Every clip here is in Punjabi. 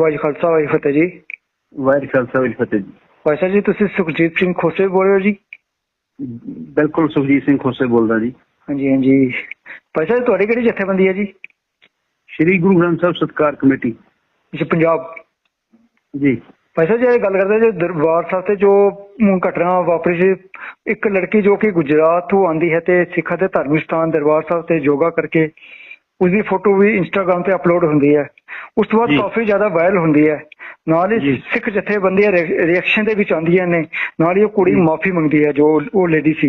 ਵਾਹਿਗੁਰੂ ਖਾਲਸਾ ਵਾਹਿਗੁਰੂ ਫਤਿਹ ਜੀ। ਵਾਹਿਗੁਰੂ ਖਾਲਸਾ ਵਾਹਿਗੁਰੂ ਫਤਿਹ ਜੀ। ਸਾਹਿਬ ਜੀ ਤੁਸੀਂ ਸੁਖਜੀਤ ਸਿੰਘ ਖੋਸੇ ਬੋਲ ਰਹੇ ਹੋ ਜੀ? ਬਿਲਕੁਲ ਸੁਖਜੀਤ ਸਿੰਘ ਖੋਸੇ ਬੋਲਦਾ ਜੀ। ਹਾਂਜੀ ਹਾਂਜੀ। ਭਾਈ ਸਾਹਿਬ ਤੁਹਾਡੀ ਕਿਹੜੀ ਜਥੇਬੰਦੀ ਹੈ ਜੀ? ਸ੍ਰੀ ਗੁਰੂ ਗ੍ਰੰਥ ਸਾਹਿਬ ਸਤਕਾਰ ਕਮੇਟੀ। ਜੀ ਪੰਜਾਬ। ਜੀ। ਭਾਈ ਸਾਹਿਬ ਜੀ ਇਹ ਗੱਲ ਕਰਦੇ ਜੇ ਦਰਬਾਰ ਸਾਹਿਬ ਤੇ ਜੋ ਘਟਨਾ ਵਾਪਰੀ ਸੀ ਇੱਕ ਲੜਕੀ ਜੋ ਕਿ ਗੁਜਰਾਤ ਤੋਂ ਆਂਦੀ ਹੈ ਤੇ ਸਿੱਖਾਂ ਦੇ ਧਾਰਮਿਕ ਸਥਾਨ ਦਰਬਾਰ ਸਾਹਿਬ ਤੇ ਯੋਗਾ ਕਰਕੇ ਉਸ ਦੀ ਫੋਟੋ ਵੀ ਇੰਸਟਾਗ੍ਰam ਤੇ ਅਪਲੋਡ ਹੁੰਦੀ ਹੈ ਉਸ ਤੋਂ ਬਾਅਦ। ਕਾਫੀ ਜ਼ਿਆਦਾ ਵਾਇਰਲ ਹੁੰਦੀ ਹੈ ਨਾਲ ਹੀ। ਸਿੱਖ ਜਥੇਬੰਦੀਆਂ ਰਿਐਕਸ਼ਨ ਦੇ ਵਿੱਚ ਆਉਂਦੀਆਂ ਨੇ ਨਾਲ ਹੀ ਉਹ ਕੁੜੀ। ਮਾਫੀ ਮੰਗਦੀ ਹੈ ਜੋ ਉਹ ਲੇਡੀ ਸੀ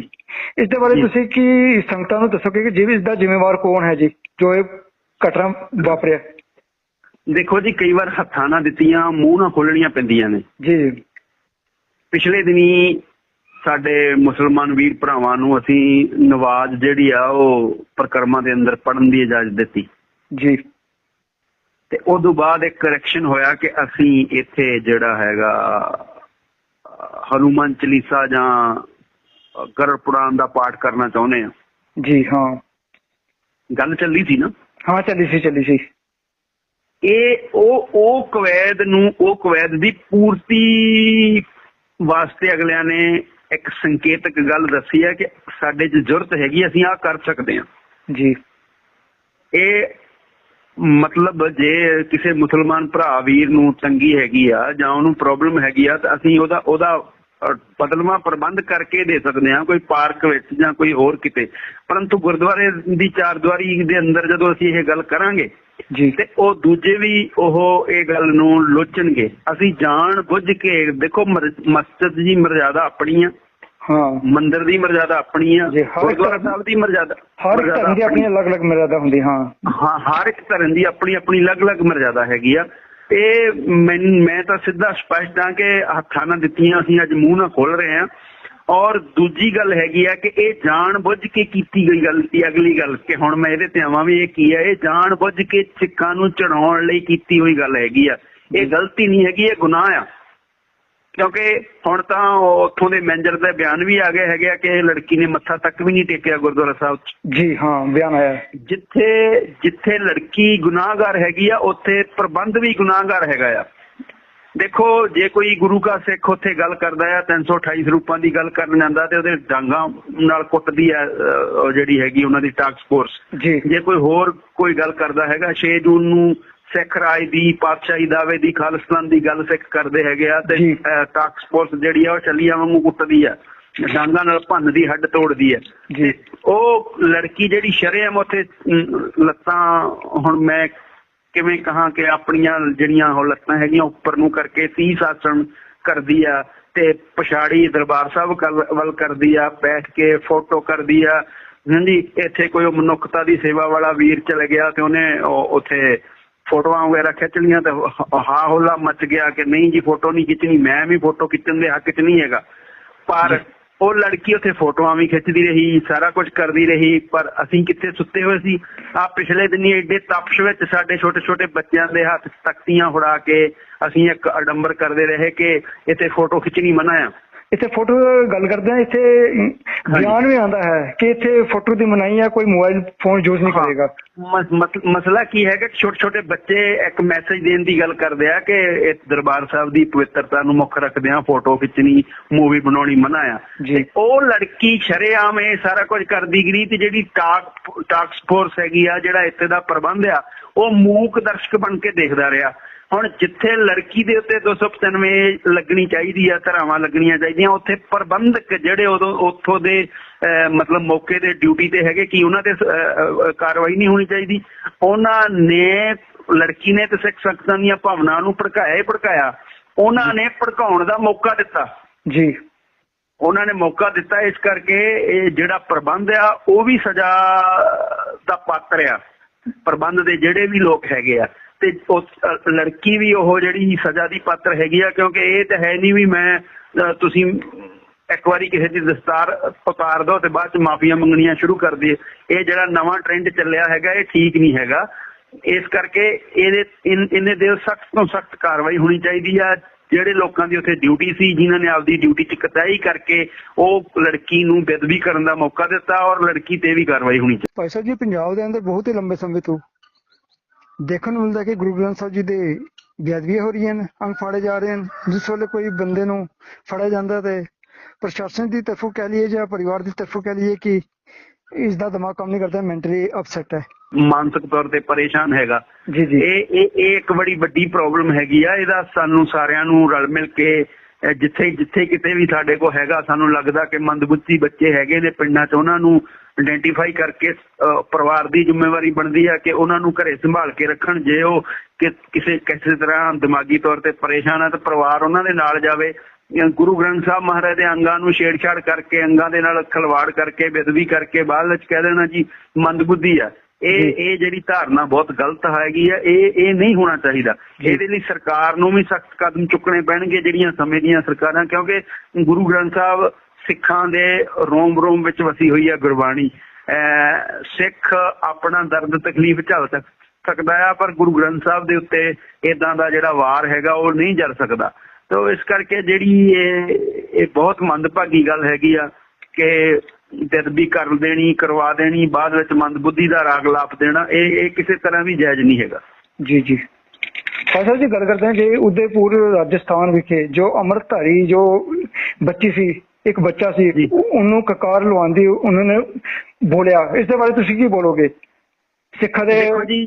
ਇਸ ਦੇ ਬਾਰੇ। ਤੁਸੀਂ ਕੀ ਸੰਗਤਾਂ ਨੂੰ ਦੱਸੋਗੇ ਕਿ ਜਿਵੇਂ ਇਸ ਦਾ ਜ਼ਿੰਮੇਵਾਰ ਕੌਣ ਹੈ ਜੀ ਜੋ ਇਹ ਘਟਨਾ ਵਾਪਰਿਆ ਦੇਖੋ ਜੀ ਕਈ ਵਾਰ ਹੱਥਾਂ ਨਾਲ ਦਿੱਤੀਆਂ ਮੂੰਹ ਨਾਲ ਖੋਲਣੀਆਂ ਪੈਂਦੀਆਂ ਨੇ ਜੀ ਪਿਛਲੇ ਦਿਨੀ ਸਾਡੇ ਮੁਸਲਮਾਨ ਵੀਰ ਭਰਾਵਾਂ ਨੂੰ ਅਸੀਂ ਨਵਾਜ਼ ਜਿਹੜੀ ਆ ਉਹ ਪ੍ਰਕਰਮਾਂ ਦੇ ਅੰਦਰ ਪੜਨ ਦੀ ਇਜਾਜ਼ਤ ਦਿੱਤੀ। ਜੀ। ਤੇ ਉਸ ਤੋਂ ਬਾਅਦ ਇੱਕ ਕਰੈਕਸ਼ਨ ਹੋਇਆ ਕਿ ਅਸੀਂ ਇੱਥੇ ਜਿਹੜਾ ਹੈਗਾ ਹਨੂਮਾਨ ਚਾਲੀਸਾ ਜਾਂ ਪੁਰਾਣ ਦਾ ਪਾਠ ਕਰਨਾ ਚਾਹੁੰਦੇ ਆ। ਜੀ ਹਾਂ। ਗੱਲ ਚੱਲੀ ਸੀ ਨਾ? ਹਾਂ ਚੱਲੀ ਸੀ ਚੱਲੀ ਸੀ। ਇਹ ਉਹ ਉਹ ਕਵੈਦ ਨੂੰ ਉਹ ਕਵੈਦ ਦੀ ਪੂਰਤੀ ਵਾਸਤੇ ਅਗਲਿਆਂ ਨੇ ਇੱਕ ਸੰਕੇਤਕ ਗੱਲ ਦੱਸੀ ਹੈ ਕਿ ਸਾਡੇ 'ਚ ਜ਼ਰੂਰਤ ਹੈਗੀ ਅਸੀਂ ਆਹ ਕਰ ਸਕਦੇ ਹਾਂ। ਜੀ। ਇਹ ਮਤਲਬ ਜੇ ਕਿਸੇ ਮੁਸਲਮਾਨ ਭਰਾ ਵੀਰ ਨੂੰ ਤੰਗੀ ਹੈਗੀ ਆ ਜਾਂ ਉਹਨੂੰ ਪ੍ਰੋਬਲਮ ਹੈਗੀ ਆ ਤਾਂ ਅਸੀਂ ਉਹਦਾ ਉਹਦਾ ਬਦਲਵਾਂ ਪ੍ਰਬੰਧ ਕਰਕੇ ਦੇ ਸਕਦੇ ਹਾਂ ਕੋਈ ਪਾਰਕ ਵਿੱਚ ਜਾਂ ਕੋਈ ਹੋਰ ਕਿਤੇ। ਪਰੰਤੂ ਗੁਰਦੁਆਰੇ ਦੀ ਚਾਰਦੁਆਰੀ ਦੇ ਅੰਦਰ ਜਦੋਂ ਅਸੀਂ ਇਹ ਗੱਲ ਕਰਾਂਗੇ ਜੀ। ਤੇ ਉਹ ਦੂਜੇ ਵੀ ਉਹ ਇਹ ਗੱਲ ਨੂੰ ਲੋਚਣਗੇ। ਅਸੀਂ ਜਾਣ ਬੁੱਝ ਕੇ ਦੇਖੋ ਮਸਜਿਦ ਦੀ ਮਰਜ਼ਾਦਾ ਆਪਣੀ ਆ। ਹਾਂ। ਮੰਦਿਰ ਦੀ ਮਰਜ਼ਾਦਾ ਆਪਣੀ ਆ। ਗੁਰਦੁਆਰਾ ਧਰਮ- ਸਾਹਿਬ ਦੀ ਮਰਜ਼ਾਦਾ ਹਰ ਮਰਜ਼ਾਦਾ ਧਰਮ ਦੀ ਆਪਣੀ। ਅਲੱਗ-ਅਲੱਗ ਮਰਿਆਦਾ ਹੁੰਦੀ ਹਾਂ। ਹਾਂ ਹਰ ਇੱਕ ਧਰਮ ਦੀ ਆਪਣੀ ਆਪਣੀ ਅਲੱਗ-ਅਲੱਗ ਮਰਜ਼ਾਦਾ ਹੈਗੀ ਆ। ਇਹ ਮੈਂ ਮੈਂ ਤਾਂ ਸਿੱਧਾ ਸਪਸ਼ਟ ਹਾਂ ਕਿ ਹੱਥਾਂ ਨਾਲ ਦਿੱਤੀਆਂ ਅਸੀਂ ਅੱਜ ਮੂੰਹ ਨਾਲ ਖੋਲ ਰਹੇ ਹਾਂ ਔਰ ਦੂਜੀ ਗੱਲ ਹੈਗੀ ਆ ਕਿ ਇਹ ਜਾਣ ਬੁੱਝ ਕੇ ਕੀਤੀ ਗਈ ਗੱਲ ਸੀ ਅਗਲੀ ਗੱਲ ਕਿ ਹੁਣ ਮੈਂ ਇਹਦੇ ਤੇ ਆਵਾਂ ਵੀ ਇਹ ਕੀ ਹੈ ਇਹ ਜਾਣ ਬੁੱਝ ਕੇ ਸਿੱਖਾਂ ਨੂੰ ਚੜਾਉਣ ਲਈ ਕੀਤੀ ਹੋਈ ਗੱਲ ਹੈਗੀ ਆ। ਇਹ ਗਲਤੀ ਨਹੀਂ ਹੈਗੀ ਇਹ ਗੁਨਾਹ ਆ। ਕਿਉਂਕਿ ਹੁਣ ਤਾਂ ਉੱਥੋਂ ਦੇ ਮੈਨੇਜਰ ਦਾ ਬਿਆਨ ਵੀ ਆ ਗਿਆ ਹੈਗਾ ਕਿ ਇਹ ਲੜਕੀ ਨੇ ਮੱਥਾ ਤੱਕ ਵੀ ਨਹੀਂ ਟੇਕਿਆ ਗੁਰਦੁਆਰਾ ਸਾਹਿਬ 'ਚ। ਜੀ ਹਾਂ ਬਿਆਨ ਆਇਆ। ਜਿੱਥੇ ਜਿੱਥੇ ਲੜਕੀ ਗੁਨਾਹਗਾਰ ਹੈਗੀ ਆ ਉੱਥੇ ਪ੍ਰਬੰਧ ਵੀ ਗੁਨਾਹਗਾਰ ਹੈਗਾ ਆ। ਦੇਖੋ ਜੇ ਕੋਈ ਗੁਰੂ ਕਾ ਸਿੱਖ ਉੱਥੇ ਗੱਲ ਕਰਦਾ ਆ 328 ਸਰੂਪਾਂ ਦੀ ਗੱਲ ਕਰਨ ਜਾਂਦਾ ਤੇ ਉਹਦੇ ਡਾਂਗਾ ਨਾਲ ਕੁੱਟਦੀ ਉਹ ਜਿਹੜੀ ਹੈਗੀ ਉਹਨਾਂ ਦੀ ਟਾਸਕ ਫੋਰਸ ਜੀ। ਕੋਈ ਹੋਰ ਕੋਈ ਗੱਲ ਕਰਦਾ ਹੈਗਾ 6 ਜੂਨ ਨੂੰ ਸਿੱਖ ਰਾਜ ਦੀ ਪਾਤਸ਼ਾਹੀ ਦਾਅਵੇ ਦੀ ਖਾਲਿਸਤਾਨ ਦੀ ਗੱਲ ਸਿੱਖ ਕਰਦੇ ਹੈਗੇ ਆ ਤੇ। ਟਾਸਕ ਫੋਰਸ ਜਿਹੜੀ ਆ ਉਹ ਚੱਲੀਆਂ ਵਾਂਗੂ ਕੁੱਟਦੀ ਆ। ਡਾਂਗਾ ਨਾਲ ਭੰਨਦੀ ਹੱਡ ਤੋੜਦੀ ਜੀ। ਉਹ ਲੜਕੀ ਜਿਹੜੀ ਸ਼ਰੇਆਮ ਉੱਥੇ ਲੱਤਾਂ ਹੁਣ ਮੈਂ ਕਿਵੇਂ ਕਹਾਂ ਕਿ ਆਪਣੀਆਂ ਜਿਹੜੀਆਂ ਉਹ ਲੱਤਾਂ ਹੈਗੀਆਂ ਉੱਪਰ ਨੂੰ ਕਰਕੇ 30 ਆਸਣ ਕਰਦੀ ਆ ਤੇ ਪਛਾੜੀ ਦਰਬਾਰ ਸਾਹਿਬ ਵੱਲ ਕਰਦੀ ਆ, ਬੈਠ ਕੇ ਫੋਟੋ ਕਰਦੀ ਆ। ਹਾਂਜੀ ਇੱਥੇ ਕੋਈ ਮਨੁੱਖਤਾ ਦੀ ਸੇਵਾ ਵਾਲਾ ਵੀਰ ਚਲੇ ਗਿਆ ਤੇ ਉਹਨੇ ਉੱਥੇ ਫੋਟੋਆਂ ਵਗੈਰਾ ਖਿੱਚਣੀਆਂ ਤੇ ਹਾ ਹੋਲਾ ਮਚ ਗਿਆ ਕਿ ਨਹੀਂ ਜੀ, ਫੋਟੋ ਨਹੀਂ ਖਿੱਚਣੀ, ਮੈਂ ਵੀ ਫੋਟੋ ਖਿੱਚਣ ਦੇ ਹੱਕ 'ਚ ਨਹੀਂ ਹੈਗਾ। ਪਰ ਉਹ ਲੜਕੀ ਉੱਥੇ ਫੋਟੋਆਂ ਵੀ ਖਿੱਚਦੀ ਰਹੀ, ਸਾਰਾ ਕੁਝ ਕਰਦੀ ਰਹੀ, ਪਰ ਅਸੀਂ ਕਿੱਥੇ ਸੁੱਤੇ ਹੋਏ ਸੀ? ਆ ਪਿਛਲੇ ਦਿਨੀ ਐਡੇ ਤਪਸ਼ ਵਿੱਚ ਸਾਡੇ ਛੋਟੇ ਛੋਟੇ ਬੱਚਿਆਂ ਦੇ ਹੱਥ ਤਖਤੀਆਂ ਫੜਾ ਕੇ ਅਸੀਂ ਇੱਕ ਅਡੰਬਰ ਕਰਦੇ ਰਹੇ ਕਿ ਇੱਥੇ ਫੋਟੋ ਖਿੱਚਣੀ ਮਨਾ ਆ। ਇੱਥੇ ਫੋਟੋ ਗੱਲ ਕਰਦੇ ਹਾਂ ਇੱਥੇ ਬਿਆਨ ਵੀ ਆਉਂਦਾ ਹੈ ਕਿ ਇੱਥੇ ਫੋਟੋ ਦੀ ਮਨਾਹੀ ਹੈ ਕੋਈ ਮੋਬਾਈਲ ਫੋਨ ਯੂਜ਼ ਨਹੀਂ। ਕਰੇਗਾ। ਮਸ- ਮਸ- ਮਸਲਾ ਕੀ ਹੈ ਕਿ ਛੋਟੇ ਛੋਟੇ ਬੱਚੇ ਇੱਕ ਮੈਸੇਜ ਦੇਣ ਦੀ ਗੱਲ ਕਰਦੇ ਆ ਕਿ ਇਹ ਦਰਬਾਰ ਸਾਹਿਬ ਦੀ ਪਵਿੱਤਰਤਾ ਨੂੰ ਮੁੱਖ ਰੱਖਦੇ ਆ ਫੋਟੋ ਖਿੱਚਣੀ ਮੂਵੀ ਬਣਾਉਣੀ ਮਨਾ ਆ। ਉਹ ਲੜਕੀ ਸ਼ਰੇਆਮ ਇਹ ਸਾਰਾ ਕੁਝ ਕਰਦੀ ਗਰੀ ਤੇ ਜਿਹੜੀ ਟਾਕ ਟਾਕਸ ਫੋਰਸ ਹੈਗੀ ਆ ਜਿਹੜਾ ਇੱਥੇ ਦਾ ਪ੍ਰਬੰਧ ਆ ਉਹ ਮੂਕ ਦਰਸ਼ਕ ਬਣ ਕੇ ਦੇਖਦਾ ਰਿਹਾ। ਹੁਣ ਜਿੱਥੇ ਲੜਕੀ ਦੇ ਉੱਤੇ 295 ਲੱਗਣੀ ਚਾਹੀਦੀ ਆ ਧਰਾਵਾਂ ਲੱਗਣੀਆਂ ਚਾਹੀਦੀਆਂ ਉੱਥੇ ਪ੍ਰਬੰਧਕ ਜਿਹੜੇ ਉਦੋਂ ਉੱਥੋਂ ਦੇ ਮਤਲਬ ਮੌਕੇ ਦੇ ਡਿਊਟੀ ਤੇ ਹੈਗੇ ਕੀ ਉਹਨਾਂ ਤੇ ਕਾਰਵਾਈ ਨਹੀਂ ਹੋਣੀ ਚਾਹੀਦੀ। ਉਹਨਾਂ ਨੇ ਲੜਕੀ ਨੇ ਤੇ ਸਿੱਖ ਸੰਗਤਾਂ ਦੀਆਂ ਭਾਵਨਾਵਾਂ ਨੂੰ ਭੜਕਾਇਆ ਹੀ ਭੜਕਾਇਆ। ਉਹਨਾਂ ਨੇ ਭੜਕਾਉਣ ਦਾ ਮੌਕਾ ਦਿੱਤਾ। ਜੀ। ਉਹਨਾਂ ਨੇ ਮੌਕਾ ਦਿੱਤਾ ਇਸ ਕਰਕੇ ਇਹ ਜਿਹੜਾ ਪ੍ਰਬੰਧ ਆ ਉਹ ਵੀ ਸਜ਼ਾ ਦਾ ਪਾਤਰ ਆ। ਪ੍ਰਬੰਧ ਦੇ ਜਿਹੜੇ ਵੀ ਲੋਕ ਹੈਗੇ ਆ। ਤੇ ਉਸ ਲੜਕੀ ਵੀ ਉਹ ਜਿਹੜੀ ਸਜ਼ਾ ਦੀ ਪਾਤਰ ਹੈਗੀ ਆ, ਕਿਉਂਕਿ ਇਹ ਤਾਂ ਹੈ ਨਹੀਂ ਵੀ ਮੈਂ ਤੁਸੀਂ ਇੱਕ ਵਾਰੀ ਕਿਸੇ ਦੀ ਦਸਤਾਰ ਉਤਾਰ ਦੋ ਤੇ ਬਾਅਦ ਚ ਮਾਫੀਆਂ ਮੰਗਣੀਆਂ ਸ਼ੁਰੂ ਕਰ ਦਈਏ ਇਹ ਜਿਹੜਾ ਨਵਾਂ ਟ੍ਰੈਂਡ ਚੱਲਿਆ ਹੈਗਾ, ਇਹ ਠੀਕ ਨਹੀਂ ਹੈਗਾ। ਇਸ ਕਰਕੇ ਇਹਦੇ ਇਹਨੇ ਦੇ ਸਖਤ ਤੋਂ ਸਖਤ ਕਾਰਵਾਈ ਹੋਣੀ ਚਾਹੀਦੀ ਆ। ਜਿਹੜੇ ਲੋਕਾਂ ਦੀ ਉੱਥੇ ਡਿਊਟੀ ਸੀ, ਜਿਨ੍ਹਾਂ ਨੇ ਆਪਦੀ ਡਿਊਟੀ ਚ ਕਤਾਈ ਕਰਕੇ ਉਹ ਲੜਕੀ ਨੂੰ ਬੇਦਬੀ ਕਰਨ ਦਾ ਮੌਕਾ ਦਿੱਤਾ ਔਰ ਲੜਕੀ ਤੇ ਵੀ ਕਾਰਵਾਈ ਹੋਣੀ ਚਾਹੀਦੀ। ਭਾਈ ਸਾਹਿਬ ਜੀ, ਪੰਜਾਬ ਦੇ ਅੰਦਰ ਬਹੁਤ ਹੀ ਲੰਬੇ ਸਮੇਂ ਤੋਂ ਦੇਖਣ ਨੂੰ ਮਿਲਦਾ ਕਿ ਗੁਰੂ ਗ੍ਰੰਥ ਸਾਹਿਬ ਜੀ ਦੇ ਬੇਅਦਬੀਆਂ ਹੋ ਰਹੀਆਂ ਨੇ ਅੰਗ ਫਾੜੇ ਜਾ ਰਹੇ ਹਨ ਜਿਸ ਵੇਲੇ ਕੋਈ ਬੰਦੇ ਨੂੰ ਫੜਿਆ ਜਾਂਦਾ ਤੇ ਪ੍ਰਸ਼ਾਸਨ ਦੀ ਤਰਫੋਂ ਕਹਿ ਲਈਏ ਜਾਂ ਪਰਿਵਾਰ ਦੀ ਤਰਫੋਂ ਕਹਿ ਲਈਏ ਕਿ ਇਸ ਦਾ ਦਿਮਾਗ ਕੰਮ ਨਹੀਂ ਕਰਦਾ ਮੈਂਟਲੀ ਅਪਸੈਟ ਹੈ। ਮਾਨਸਿਕ ਤੌਰ ਤੇ ਪਰੇਸ਼ਾਨ ਹੈਗਾ। ਜੀ ਜੀ। ਇਹ ਇਹ ਇਹ ਇੱਕ ਬੜੀ ਵੱਡੀ ਪ੍ਰੋਬਲਮ ਹੈਗੀ ਆ ਇਹਦਾ ਸਾਨੂੰ ਸਾਰਿਆਂ ਨੂੰ ਰਲ ਮਿਲ ਕੇ ਜਿੱਥੇ ਜਿੱਥੇ ਕਿਤੇ ਵੀ ਸਾਡੇ ਕੋਲ ਹੈਗਾ ਸਾਨੂੰ ਲੱਗਦਾ ਕਿ ਮੰਦਬੁੱਧੀ ਬੱਚੇ ਹੈਗੇ ਨੇ ਪਿੰਡਾਂ 'ਚ ਉਹਨਾਂ ਨੂੰ ਆਇਡੈਂਟੀਫਾਈ ਕਰਕੇ ਪਰਿਵਾਰ ਦੀ ਜ਼ਿੰਮੇਵਾਰੀ ਬਣਦੀ ਆ ਕਿ ਉਹਨਾਂ ਨੂੰ ਘਰੇ ਸੰਭਾਲ ਕੇ ਰੱਖਣ ਜੇ ਉਹ ਕਿਸੇ ਕਿਸੇ ਤਰ੍ਹਾਂ ਦਿਮਾਗੀ ਤੌਰ ਤੇ ਪਰੇਸ਼ਾਨ ਆ ਤਾਂ ਪਰਿਵਾਰ ਉਹਨਾਂ ਦੇ ਨਾਲ ਜਾਵੇ ਗੁਰੂ ਗ੍ਰੰਥ ਸਾਹਿਬ ਮਹਾਰਾਜ ਦੇ ਅੰਗਾਂ ਨੂੰ ਛੇੜਛਾੜ ਕਰਕੇ ਅੰਗਾਂ ਦੇ ਨਾਲ ਖਲਵਾੜ ਕਰਕੇ ਬੇਦਬੀ ਕਰਕੇ ਬਾਅਦ ਵਿੱਚ ਕਹਿ ਦੇਣਾ ਜੀ ਮੰਦਬੁੱਧੀ ਆ ਇਹ। ਇਹ ਜਿਹੜੀ ਧਾਰਨਾ ਬਹੁਤ ਗਲਤ ਹੈਗੀ ਆ ਇਹ ਇਹ ਨਹੀਂ ਹੋਣਾ ਚਾਹੀਦਾ। ਇਹਦੇ ਲਈ ਸਰਕਾਰ ਨੂੰ ਵੀ ਸਖਤ ਕਦਮ ਚੁੱਕਣੇ ਪੈਣਗੇ ਜਿਹੜੀਆਂ ਸਮੇਂ ਦੀਆਂ ਸਰਕਾਰਾਂ ਕਿਉਂਕਿ ਗੁਰੂ ਗ੍ਰੰਥ ਸਾਹਿਬ ਸਿੱਖਾਂ ਦੇ ਰੋਮ ਰੋਮ ਵਿੱਚ ਵਸੀ ਹੋਈ ਹੈ ਗੁਰਬਾਣੀ। ਸਿੱਖ ਆਪਣਾ ਦਰਦ ਤਕਲੀਫ ਝੱਲ ਸਕਦਾ ਆ, ਪਰ ਗੁਰੂ ਗ੍ਰੰਥ ਸਾਹਿਬ ਦੇ ਉੱਤੇ ਇਦਾਂ ਦਾ ਜਿਹੜਾ ਵਾਰ ਹੈਗਾ, ਉਹ ਨਹੀਂ ਜਰ ਸਕਦਾ। ਤੋ ਇਸ ਕਰਕੇ ਜਿਹੜੀ ਇਹ ਇਹ ਬਹੁਤ ਮੰਦਭਾਗੀ ਗੱਲ ਹੈਗੀ ਆ ਕਿ ਬੇਅਦਬੀ ਕਰ ਦੇਣੀ, ਕਰਵਾ ਦੇਣੀ, ਬਾਅਦ ਵਿੱਚ ਮੰਦਬੁੱਧੀ ਦਾ ਰਾਗ ਲਾਪ ਦੇਣਾ, ਇਹ ਇਹ ਕਿਸੇ ਤਰ੍ਹਾਂ ਵੀ ਜਾਇਜ਼ ਨਹੀਂ ਹੈਗਾ। ਜੀ ਜੀ। ਖਾਲਸਾ ਜੀ ਗੱਲ ਕਰਦੇ ਹਾਂ ਕਿ ਉਦੈਪੁਰ ਰਾਜਸਥਾਨ ਵਿਖੇ ਜੋ ਅੰਮ੍ਰਿਤਧਾਰੀ ਜੋ ਬੱਚੀ ਸੀ ਇੱਕ ਬੱਚਾ ਸੀ ਜੀ। ਉਹਨੂੰ ਕਕਾਰ ਲਵਾਉਂਦੀ ਉਹਨਾਂ ਨੇ ਬੋਲਿਆ ਇਸ ਦੇ ਬਾਰੇ ਤੁਸੀਂ ਕੀ ਬੋਲੋਗੇ? ਸਿੱਖਾਂ ਦੇ ਦੇਖੋ ਜੀ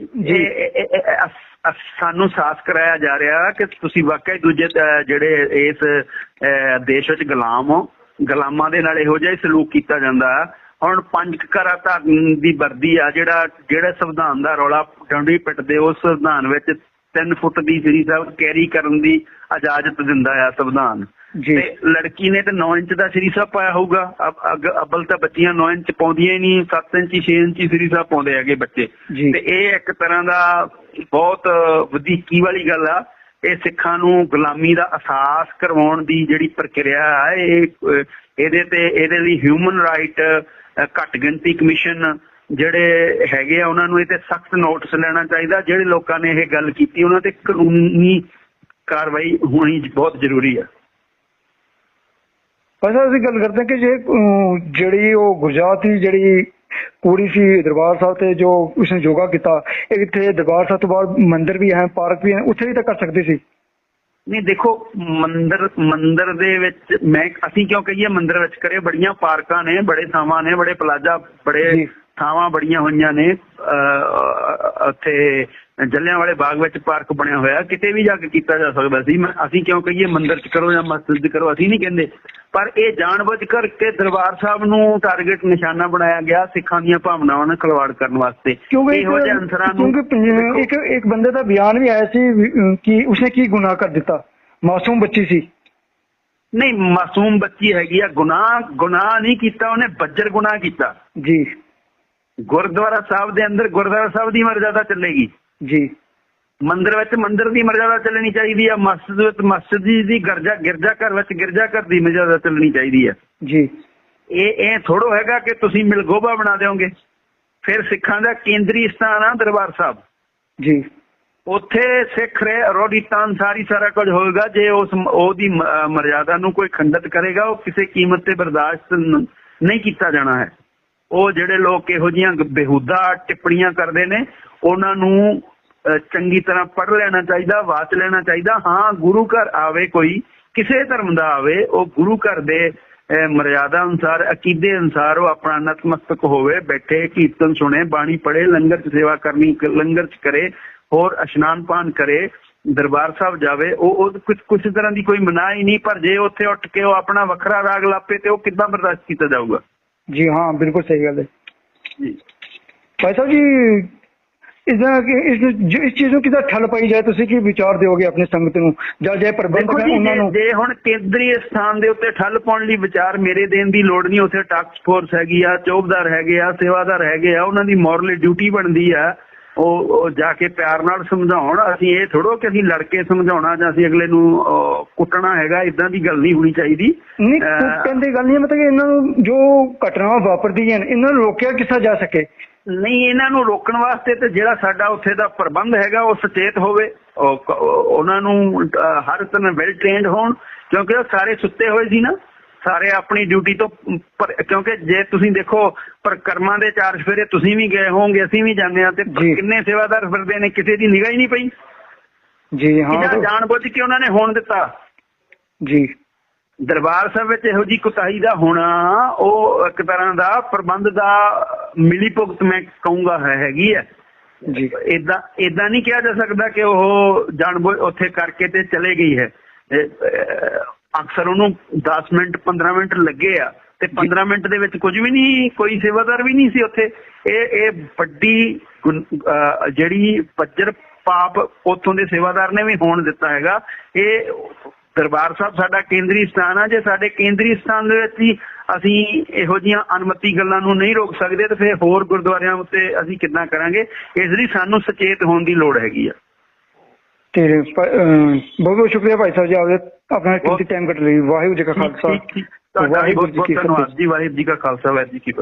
ਸਾਨੂੰ ਸਾਹਸ ਕਰਾਇਆ ਜਾ ਰਿਹਾ ਕਿ ਤੁਸੀਂ ਵਾਕਈ ਦੂਜੇ ਜਿਹੜੇ ਇਸ ਦੇਸ਼ ਵਿੱਚ ਗੁਲਾਮ ਹੋ ਗੁਲਾਮਾਂ ਦੇ ਨਾਲ ਇਹੋ ਜਿਹਾ ਸਲੂਕ ਕੀਤਾ ਜਾਂਦਾ। ਹੁਣ ਪੰਜ ਘਰਾਂ ਧਰਨ ਦੀ ਵਰਦੀ ਆ ਜਿਹੜਾ ਜਿਹੜਾ ਸੰਵਿਧਾਨ ਦਾ ਰੌਲਾ ਡੰਡੀ ਪਿੱਟਦੇ ਉਸ ਸੰਵਿਧਾਨ ਵਿੱਚ 3 ਫੁੱਟ ਦੀ ਸ੍ਰੀ ਸਾਹਿਬ ਕੈਰੀ ਕਰਨ ਦੀ ਇਜਾਜ਼ਤ ਦਿੰਦਾ ਆ ਸੰਵਿਧਾਨ। ਤੇ ਲੜਕੀ ਨੇ ਤੇ 9 ਇੰਚ ਦਾ ਸ੍ਰੀ ਸਾਹਿਬ ਪਾਇਆ ਹੋਊਗਾ। ਅਬਲ ਤਾਂ ਬੱਚੀਆਂ 9 ਇੰਚ ਪਾਉਂਦੀਆਂ ਹੀ ਨਹੀਂ 7 ਇੰਚ 6 ਇੰਚ ਹੀ ਸ੍ਰੀ ਸਾਹਿਬ ਪਾਉਂਦੇ ਹੈਗੇ ਬੱਚੇ। ਤੇ ਇਹ ਇੱਕ ਤਰ੍ਹਾਂ ਦਾ ਬਹੁਤ ਵਧੀਕੀ ਵਾਲੀ ਗੱਲ ਆ। ਇਹ ਸਿੱਖਾਂ ਨੂੰ ਗੁਲਾਮੀ ਦਾ ਅਹਿਸਾਸ ਕਰਵਾਉਣ ਦੀ ਜਿਹੜੀ ਪ੍ਰਕਿਰਿਆ ਹੈ ਇਹ ਇਹਦੇ ਤੇ ਇਹਦੇ ਲਈ ਹਿਊਮਨ ਰਾਈਟ ਘੱਟ ਗਿਣਤੀ ਕਮਿਸ਼ਨ ਜਿਹੜੇ ਹੈਗੇ ਆ ਉਹਨਾਂ ਨੂੰ ਇਹ ਤੇ ਸਖਤ ਨੋਟਿਸ ਲੈਣਾ ਚਾਹੀਦਾ। ਜਿਹੜੇ ਲੋਕਾਂ ਨੇ ਇਹ ਗੱਲ ਕੀਤੀ ਉਹਨਾਂ ਤੇ ਕਾਨੂੰਨੀ ਕਾਰਵਾਈ ਹੋਣੀ ਬਹੁਤ ਜ਼ਰੂਰੀ ਆ। ਅੱਛਾ ਅਸੀਂ ਗੱਲ ਕਰਦੇ ਹਾਂ ਕਿ ਜੇ ਜਿਹੜੀ ਉਹ ਗੁਜਰਾਤ ਜਿਹੜੀ ਕੁੜੀ ਸੀ ਦਰਬਾਰ ਸਾਹਿਬ ਤੇ ਜੋ ਉਸਨੇ ਯੋਗਾ ਕੀਤਾ ਇਹ ਇੱਥੇ ਦਰਬਾਰ ਸਾਹਿਬ ਤੋਂ ਬਾਅਦ ਮੰਦਿਰ ਵੀ ਹੈ ਪਾਰਕ ਵੀ ਹੈ ਉੱਥੇ ਵੀ ਤਾਂ ਕਰ ਸਕਦੀ ਸੀ ਨਹੀਂ ਦੇਖੋ ਮੰਦਿਰ ਮੰਦਿਰ ਦੇ ਵਿੱਚ ਮੈਂ ਅਸੀਂ ਕਿਉਂ ਕਹੀਏ ਮੰਦਿਰ ਵਿੱਚ ਕਰੇ ਬੜੀਆਂ ਪਾਰਕਾਂ ਨੇ ਬੜੇ ਥਾਵਾਂ ਨੇ ਬੜੇ ਪਲਾਜ਼ਾ ਬੜੇ। ਥਾਵਾਂ ਬੜੀਆਂ ਹੋਈਆਂ ਨੇ ਉੱਥੇ ਜੱਲਿਆਂ ਵਾਲੇ ਬਾਗ ਵਿੱਚ ਪਾਰਕ ਬਣਿਆ ਹੋਇਆ ਕਿਤੇ ਵੀ ਜਾ ਕੇ ਕੀਤਾ ਜਾ ਸਕਦਾ ਸੀ। ਮੈਂ ਅਸੀਂ ਕਿਉਂ ਕਹੀਏ ਮੰਦਿਰ 'ਚ ਕਰੋ ਜਾਂ ਮਸਜਿਦ 'ਚ ਕਰੋ ਅਸੀਂ ਨਹੀਂ ਕਹਿੰਦੇ। ਪਰ ਇਹ ਜਾਣਬੁੱਝ ਕਰਕੇ ਦਰਬਾਰ ਸਾਹਿਬ ਨੂੰ ਟਾਰਗੇਟ ਨਿਸ਼ਾਨਾ ਬਣਾਇਆ ਗਿਆ ਸਿੱਖਾਂ ਦੀਆਂ ਭਾਵਨਾਵਾਂ ਨਾਲ ਖਲਵਾੜ ਕਰਨ ਵਾਸਤੇ। ਇਹੋ ਜਿਹੇ ਅੰਸਰਾਂ ਨੂੰ ਕਿਉਂਕਿ ਇੱਕ ਇੱਕ ਬੰਦੇ ਦਾ ਬਿਆਨ ਵੀ ਆਇਆ ਸੀ ਕਿ ਉਸਨੇ ਕੀ ਗੁਨਾਹ ਕਰ ਦਿੱਤਾ। ਮਾਸੂਮ ਬੱਚੀ ਸੀ। ਨਹੀਂ ਮਾਸੂਮ ਬੱਚੀ ਹੈਗੀ ਆ। ਗੁਨਾਹ ਗੁਨਾਹ ਨਹੀਂ ਕੀਤਾ ਉਹਨੇ ਬੱਜਰ ਗੁਨਾਹ ਕੀਤਾ। ਜੀ। ਗੁਰਦੁਆਰਾ ਸਾਹਿਬ ਦੇ ਅੰਦਰ ਗੁਰਦੁਆਰਾ ਸਾਹਿਬ ਦੀ ਮਰਜ਼ਾਦਾ ਚੱਲੇਗੀ। ਜੀ। ਮੰਦਿਰ ਵਿੱਚ ਮੰਦਿਰ ਦੀ ਮਰਜ਼ਾਦਾ ਚੱਲਣੀ ਚਾਹੀਦੀ ਆ ਮਸਜਿਦ ਵਿੱਚ ਮਸਜਿਦ ਦੀ ਗਿਰਜਾ ਗਿਰਜਾ ਘਰ ਵਿੱਚ ਗਿਰਜਾ ਘਰ ਦੀ ਮਰਜ਼ਾਦਾ ਚੱਲਣੀ ਚਾਹੀਦੀ ਆ। ਜੀ। ਇਹ ਇਹ ਥੋੜੋ ਹੈਗਾ ਕਿ ਤੁਸੀਂ ਮਿਲਗੋਬਾ ਬਣਾ ਦਿਓਗੇ। ਫਿਰ ਸਿੱਖਾਂ ਦਾ ਕੇਂਦਰੀ ਸਥਾਨ ਆ ਦਰਬਾਰ ਸਾਹਿਬ। ਜੀ। ਉੱਥੇ ਸਿੱਖ ਰੇ ਰੋਡੀਤਾਨ ਸਾਰੀ ਸਾਰਾ ਕੁਝ ਹੋਏਗਾ ਜੇ ਉਸ ਉਹਦੀ ਮਰਜ਼ਾਦਾ ਨੂੰ ਕੋਈ ਖੰਡਿਤ ਕਰੇਗਾ ਉਹ ਕਿਸੇ ਕੀਮਤ ਤੇ ਬਰਦਾਸ਼ਤ ਨਹੀਂ ਕੀਤਾ ਜਾਣਾ ਹੈ। ਉਹ ਜਿਹੜੇ ਲੋਕ ਇਹੋ ਜੀਆਂ ਬੇਹੂਦਾ ਟਿੱਪਣੀਆਂ ਕਰਦੇ ਨੇ ਉਹਨਾਂ ਨੂੰ ਚੰਗੀ ਤਰ੍ਹਾਂ ਪੜ੍ਹ ਲੈਣਾ ਚਾਹੀਦਾ ਵਾਚ ਲੈਣਾ ਚਾਹੀਦਾ। ਹਾਂ ਗੁਰੂ ਘਰ ਆਵੇ ਕੋਈ ਕਿਸੇ ਧਰਮ ਦਾ ਆਵੇ ਉਹ ਗੁਰੂ ਘਰ ਦੇ ਅਹ, ਮਰਜ਼ਾਦਾ ਅਨੁਸਾਰ ਅਕੀਦੇ ਅਨੁਸਾਰ ਉਹ ਆਪਣਾ ਨਤਮਸਤਕ ਹੋਵੇ ਬੈਠੇ ਕੀਰਤਨ ਸੁਣੇ ਬਾਣੀ ਪੜ੍ਹੇ ਲੰਗਰ ਚ ਸੇਵਾ ਕਰਨੀ ਲੰਗਰ ਚ ਕਰੇ ਹੋਰ ਇਸ਼ਨਾਨ ਪਾਨ ਕਰੇ ਦਰਬਾਰ ਸਾਹਿਬ ਜਾਵੇ ਉਹ ਉਹ ਕੁਝ ਕੁਝ ਤਰ੍ਹਾਂ ਦੀ ਕੋਈ ਮਨਾਹੀ ਨਹੀਂ ਪਰ ਜੇ ਉੱਥੇ ਉੱਠ ਕੇ ਉਹ ਆਪਣਾ ਵੱਖਰਾ ਰਾਗ ਲਾਪੇ ਤੇ ਉਹ ਕਿੱਦਾਂ ਬਰਦਾਸ਼ਤ ਕੀਤਾ ਜਾਊਗਾ? ਜੀ ਹਾਂ ਬਿਲਕੁਲ ਸਹੀ ਗੱਲ ਹੈ। ਜੀ। ਭਾਈ ਸਾਹਿਬ ਜੀ ਇਸ ਦਾ ਕਿ ਇਸ ਨੂੰ- ਇਸ ਚੀਜ਼ ਨੂੰ ਕਿਦਾਂ ਠੱਲ ਪਾਈ ਜਾਏ ਤੁਸੀਂ ਕੀ ਵਿਚਾਰ ਦਿਓਗੇ ਆਪਣੀ ਸੰਗਤ ਨੂੰ? ਜਾਂ ਜੇ ਪ੍ਰਬੰਧਕ ਹੈ ਉਹਨਾਂ ਨੂੰ? ਜੇ ਹੁਣ ਕੇਂਦਰੀ ਸਥਾਨ ਦੇ ਉੱਤੇ ਠੱਲ ਪਾਉਣ ਲਈ ਵਿਚਾਰ ਮੇਰੇ ਦੇਣ ਦੀ ਲੋੜ ਨਹੀਂ ਉੱਥੇ ਟਾਸਕ ਫੋਰਸ ਹੈਗੀ ਆ ਚੌਬਦਾਰ ਹੈਗੇ ਆ ਸੇਵਾਦਾਰ ਹੈਗੇ ਆ ਉਹਨਾਂ ਦੀ ਮੋਰਲੀ ਡਿਊਟੀ ਬਣਦੀ ਆ। ਉਹ ਜਾ ਕੇ ਪਿਆਰ ਨਾਲ ਸਮਝਾਉਣ ਅਸੀਂ ਇਹ ਥੋੜੋ ਕਿ ਅਸੀਂ ਲੜ ਕੇ ਸਮਝਾਉਣਾ ਜਾਂ ਅਸੀਂ ਅਗਲੇ ਨੂੰ ਕੁੱਟਣਾ ਹੈਗਾ ਇਦਾਂ ਦੀ ਗੱਲ ਨਹੀਂ ਹੋਣੀ ਚਾਹੀਦੀ। ਨਹੀਂ ਕੁੱਟਣ ਦੀ ਗੱਲ ਨਹੀਂ ਮਤਲਬ ਇਹਨਾਂ ਨੂੰ ਜੋ ਘਟਨਾਵਾਂ ਵਾਪਰਦੀਆਂ ਇਹਨਾਂ ਨੂੰ ਰੋਕਿਆ ਕਿੱਥਾ ਜਾ ਸਕੇ? ਨਹੀਂ ਇਹਨਾਂ ਨੂੰ ਰੋਕਣ ਵਾਸਤੇ ਤੇ ਜਿਹੜਾ ਸਾਡਾ ਉੱਥੇ ਦਾ ਪ੍ਰਬੰਧ ਹੈਗਾ ਉਹ ਸੁਚੇਤ ਹੋਵੇ। ਉਹਨਾਂ ਨੂੰ ਹਰ ਤਰ੍ਹਾਂ ਵੈਲ ਟ੍ਰੇਨਡ ਹੋਣ ਕਿਉਂਕਿ ਉਹ ਸਾਰੇ ਸੁੱਤੇ ਹੋਏ ਸੀ ਨਾ। ਸਾਰੇ ਆਪਣੀ ਡਿਊਟੀ ਤੋਂ ਪਰ- ਕਿਉਂਕਿ ਜੇ ਤੁਸੀਂ ਦੇਖੋ ਪ੍ਰਕਰਮਾਂ ਦੇ ਚਾਰ ਸਫੇਰੇ ਤੁਸੀਂ ਵੀ ਗਏ ਹੋਵੋਗੇ ਅਸੀਂ ਵੀ ਜਾਂਦੇ ਆ ਤੇ। ਕਿੰਨੇ ਸੇਵਾਦਾਰ ਫਿਰਦੇ ਨੇ ਕਿਸੇ ਦੀ ਨਿਗਾਹ ਹੀ ਨਹੀਂ ਪਈ। ਜੀ ਹਾਂ ਉਹ- ਜਾਣਬੁੱਝ ਕੇ ਉਹਨਾਂ ਨੇ ਹੋਣ ਦਿੱਤਾ। ਜੀ। ਦਰਬਾਰ ਸਾਹਿਬ ਵਿੱਚ ਇਹੋ ਜੀ ਕੁਤਾਹੀ ਦਾ ਹੋਣਾ ਉਹ ਇੱਕ ਤਰ੍ਹਾਂ ਦਾ ਪ੍ਰਬੰਧ ਦਾ ਮਿਲੀ ਭੁਗਤ ਮੈਂ ਕਹੂੰਗਾ ਹੈ ਹੈਗੀ ਹੈ। ਜੀ। ਇਦਾਂ ਇਦਾਂ ਨਹੀਂ ਕਿਹਾ ਜਾ ਸਕਦਾ ਕਿ ਉਹ ਜਾਣਬੁੱਝ ਉੱਥੇ ਕਰਕੇ ਤੇ ਚਲੇ ਗਈ ਹੈ। ਅਕਸਰ ਉਹਨੂੰ 10 ਮਿੰਟ 15 ਮਿੰਟ ਲੱਗੇ ਆ ਤੇ 15 ਮਿੰਟ ਦੇ ਵਿੱਚ ਕੁਝ ਵੀ ਨਹੀਂ ਕੋਈ ਸੇਵਾਦਾਰ ਵੀ ਨਹੀਂ ਸੀ ਉੱਥੇ। ਇਹ ਇਹ ਵੱਡੀ ਜਿਹੜੀ ਪੱਜਰ ਪਾਪ ਉੱਥੋਂ ਦੇ ਸੇਵਾਦਾਰ ਨੇ ਵੀ ਹੋਣ ਦਿੱਤਾ ਹੈਗਾ। ਇਹ ਦਰਬਾਰ ਸਾਹਿਬ ਸਾਡਾ ਕੇਂਦਰੀ ਸਥਾਨ ਆ। ਜੇ ਸਾਡੇ ਕੇਂਦਰੀ ਸਥਾਨ ਦੇ ਵਿੱਚ ਹੀ ਅਸੀਂ ਇਹੋ ਜੀਆਂ ਅਨਮਤੀ ਗੱਲਾਂ ਨੂੰ ਨਹੀਂ ਰੋਕ ਸਕਦੇ ਤੇ ਫਿਰ ਹੋਰ ਗੁਰਦੁਆਰਿਆਂ ਉੱਤੇ ਅਸੀਂ ਕਿੱਦਾਂ ਕਰਾਂਗੇ? ਇਸ ਲਈ ਸਾਨੂੰ ਸੁਚੇਤ ਹੋਣ ਦੀ ਲੋੜ ਹੈਗੀ ਆ। ਤੇ ਬਹੁਤ ਬਹੁਤ ਸ਼ੁਕਰੀਆ ਭਾਈ ਸਾਹਿਬ ਜੀ ਆਪਦੇ ਆਪਣਾ ਕੀਮਤੀ ਟਾਈਮ ਕੱਢ ਲਈ। ਵਾਹਿਗੁਰੂ ਜੀ ਕਾ ਖਾਲਸਾ। ਵਾਹਿਗੁਰੂ ਜੀ ਕੀ ਫਤਿਹ। ਜੀ। ਵਾਹਿਗੁਰੂ ਜੀ ਕਾ ਖਾਲਸਾ ਵਾਹਿਗੁਰੂ ਜੀ ਕੀ ਫਤਿਹ।